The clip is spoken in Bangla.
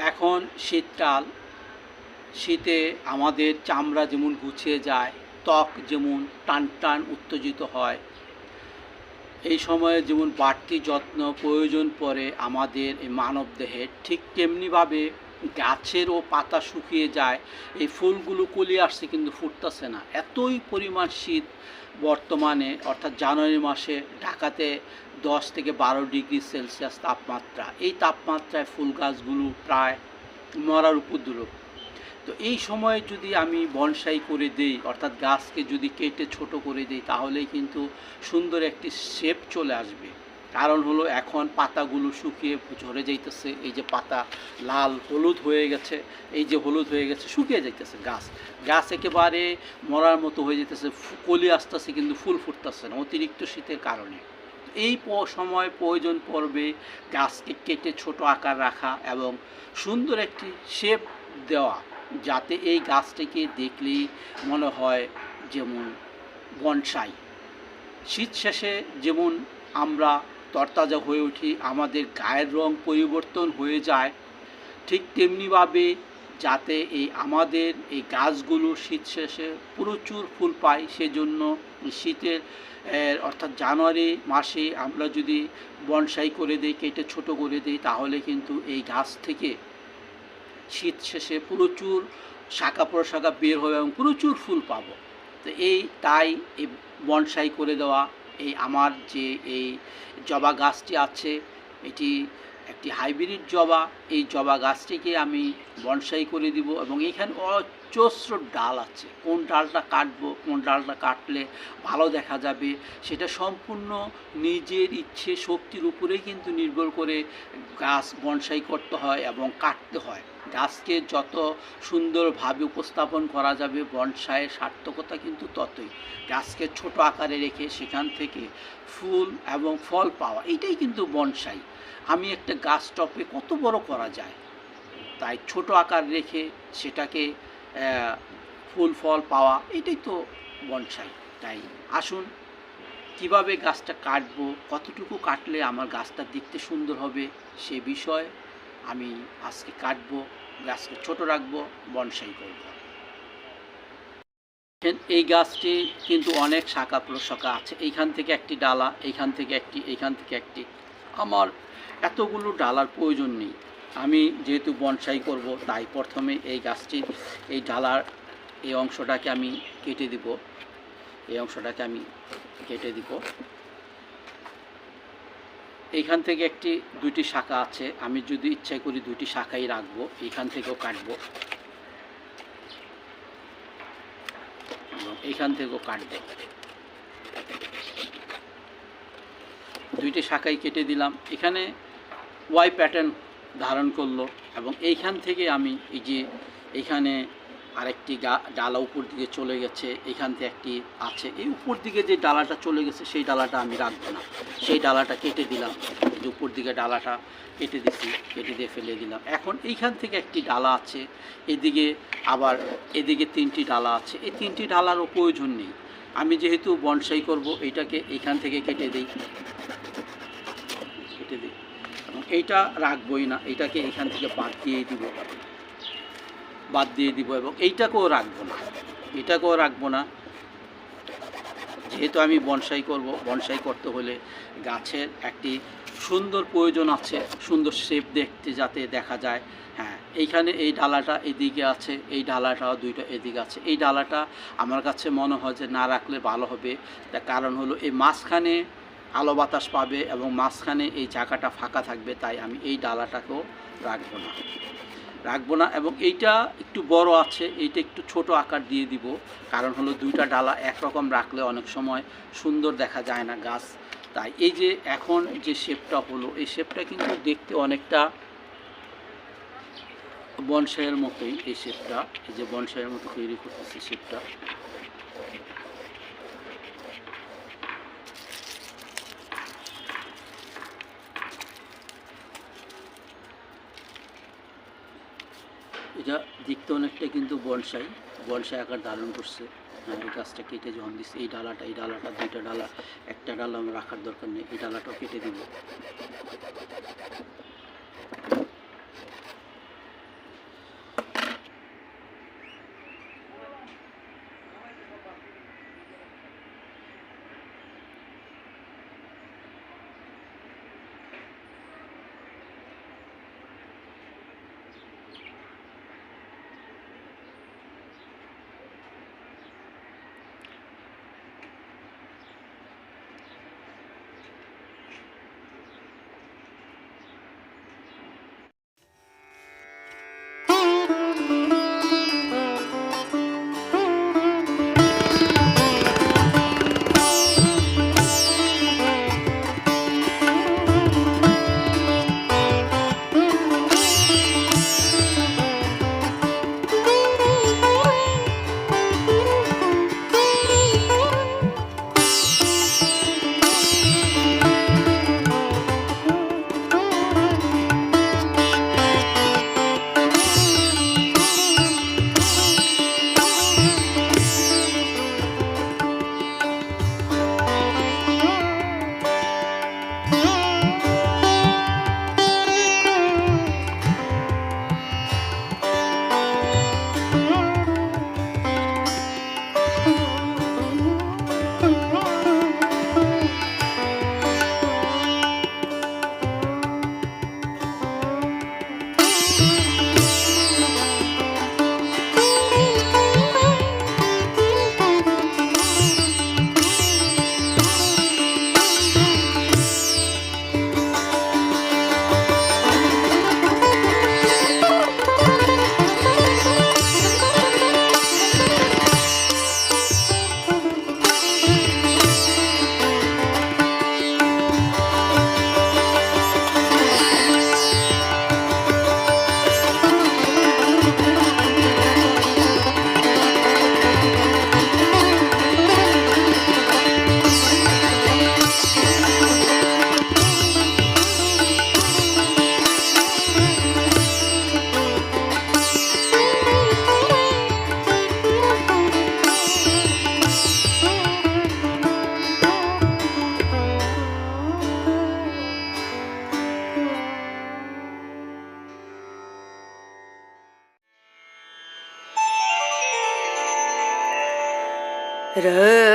এখন শীতকাল। শীতে আমাদের চামড়া যেমন গুছিয়ে যায়, ত্বক যেমন টান টান উত্তেজিত হয়। এই সময়ে যেমন বাড়তি যত্ন প্রয়োজন পড়ে আমাদের এই মানব দেহের ঠিক তেমনিভাবে গাছেরও পাতা শুকিয়ে যায়, এই ফুলগুলো কলি আসছে কিন্তু ফুটতেছে না। এতই পরিমাণ শীত বর্তমানে, অর্থাৎ জানুয়ারি মাসে ঢাকাতে দশ থেকে বারো ডিগ্রি সেলসিয়াস তাপমাত্রা। এই তাপমাত্রায় ফুল গাছগুলো প্রায় মরার উপদ্রব। তো এই সময়ে যদি আমি বনসাই করে দেই, অর্থাৎ গাছকে যদি কেটে ছোট করে দেই, তাহলেই কিন্তু সুন্দর একটি শেপ চলে আসবে। কারণ হলো এখন পাতাগুলো শুকিয়ে ঝরে যাইতেছে, এই যে পাতা লাল হলুদ হয়ে গেছে, এই যে হলুদ হয়ে গেছে, শুকিয়ে যাইতেছে গাছ। গাছ একেবারে মরার মতো হয়ে যেতেছে কলি আসতেছে কিন্তু ফুল ফুটতেছে না, অতিরিক্ত শীতের কারণে। এই সময় প্রয়োজন পড়বে গাছকে কেটে ছোট আকার রাখা এবং সুন্দর একটি শেপ দেওয়া, যাতে এই গাছটিকে দেখলেই মনে হয় যেমন বনসাই। শীত শেষে যেমন আমরা তরতাজা হয়ে উঠি, আমাদের গায়ের রং পরিবর্তন হয়ে যায়। ঠিক তেমনিভাবে যাতে এই আমাদের এই গাছগুলো শীত শেষে প্রচুর ফুল পায়, সেজন্য শীতের অর্থাৎ জানুয়ারি মাসে আমরা যদি বনসাই করে দিই, কেটে ছোট করে দিই, তাহলে কিন্তু এই গাছ থেকে শীত শেষে প্রচুর শাখা প্রশাখা বের হবে এবং প্রচুর ফুল পাবো। তো এই, তাই এই বনসাই করে দেওয়া এই আমার যে এই জবা গাছটি আছে, এটি একটি হাইব্রিড জবা। এই জবা গাছটিকে আমি বনসাই করে দিব এবং এখানে অজস্র ডাল আছে। কোন ডালটা কাটবো, কোন ডালটা কাটলে ভালো দেখা যাবে, সেটা সম্পূর্ণ নিজের ইচ্ছে, শক্তির উপরেই কিন্তু নির্ভর করে গাছ বনসাই করতে হয় এবং কাটতে হয়। গাছকে যত সুন্দরভাবে উপস্থাপন করা যাবে, বনসাইয়ের সার্থকতা কিন্তু ততই। গাছকে ছোট আকারে রেখে সেখান থেকে ফুল এবং ফল পাওয়া এটাই কিন্তু বনসাই। আমি একটা গাছ টপে কত বড় করা যায়? তাই ছোট আকার রেখে সেটাকে ফুল, ফল পাওয়া, এটাই তো বনসাই। তাই আসুন, কীভাবে গাছটা কাটবো, কতটুকু কাটলে আমার গাছটা দেখতে সুন্দর হবে, সে বিষয়ে আমি আজকে কাটবো, গাছকে ছোট রাখব, বনসাই করব। এই গাছটি কিন্তু অনেক শাখা প্রশাখা আছে। এইখান থেকে একটি ডালা, এইখান থেকে একটি, এইখান থেকে একটি। আমার এতগুলো ডালার প্রয়োজন নেই। আমি যেহেতু বনসাই করব, তাই প্রথমে এই গাছটির এই ডালার এই অংশটাকে আমি কেটে দিব। এই অংশটাকে আমি কেটে দিব। এইখান থেকে একটি, দুইটি শাখা আছে। আমি যদি ইচ্ছা করি দুইটি শাখাই রাখব, এইখান থেকেও কাটবো। এইখান থেকেও কাটবো। দুইটি শাখাই কেটে দিলাম। এখানে ওয়াই প্যাটার্ন ধারণ করল এবং এইখান থেকে আমি এই যে এইখানে আরেকটি গা, ডালা উপর দিকে চলে গেছে, এখান থেকে একটি আছে। এই উপর দিকে যে ডালাটা চলে গেছে, সেই ডালাটা আমি রাখব না। সেই ডালাটা কেটে দিলাম। যে উপর দিকে ডালাটা কেটে দিছি, কেটে দিয়ে ফেলে দিলাম। এখন এইখান থেকে একটি ডালা আছে, এদিকে আবার এদিকে তিনটি ডালা আছে। এই তিনটি ডালারও প্রয়োজন নেই। আমি যেহেতু বনসাই করব এইটাকে এইখান থেকে কেটে দিই। কেটে দিই। এইটা রাখবই না এটাকে এইখান থেকে বাদ দিয়ে দিব। বাদ দিয়ে দিব এবং এইটাকেও রাখব না এটাকেও রাখব না। যেহেতু আমি বনসাই করব, বনসাই করতে হলে গাছের একটি সুন্দর প্রয়োজন আছে, সুন্দর শেপ দেখতে যাতে দেখা যায়। হ্যাঁ এইখানে এই ডালাটা এদিকে আছে, এই ডালাটাও দুইটা এদিকে আছে। এই ডালাটা আমার কাছে মনে হয় যে না রাখলে ভালো হবে। তার কারণ হলো এই মাঝখানে আলো বাতাস পাবে এবং মাঝখানে এই জায়গাটা ফাঁকা থাকবে, তাই আমি এই ডালাটাকেও রাখব না। রাখব না এবং এইটা একটু বড় আছে, এইটা একটু ছোট আকার দিয়ে দিব। কারণ হলো দুইটা ডালা একরকম রাখলে অনেক সময় সুন্দর দেখা যায় না গাছ। তাই এই যে এখন যে শেপটা হলো, এই শেপটা কিন্তু দেখতে অনেকটা বনসাইয়ের মতোই, এই শেপটা, এই যে বনসাইয়ের মতো তৈরি করতেছে শেপটা। এটা দেখতে অনেকটা কিন্তু বনসাই বনসাই আকার ধারণ করছে। এই গাছটা কেটে যখন দিচ্ছে এই ডালাটা এই ডালাটা, দুইটা ডালা, একটা ডালা আমার রাখার দরকার নেই, এই ডালাটাও কেটে দিব। Rã.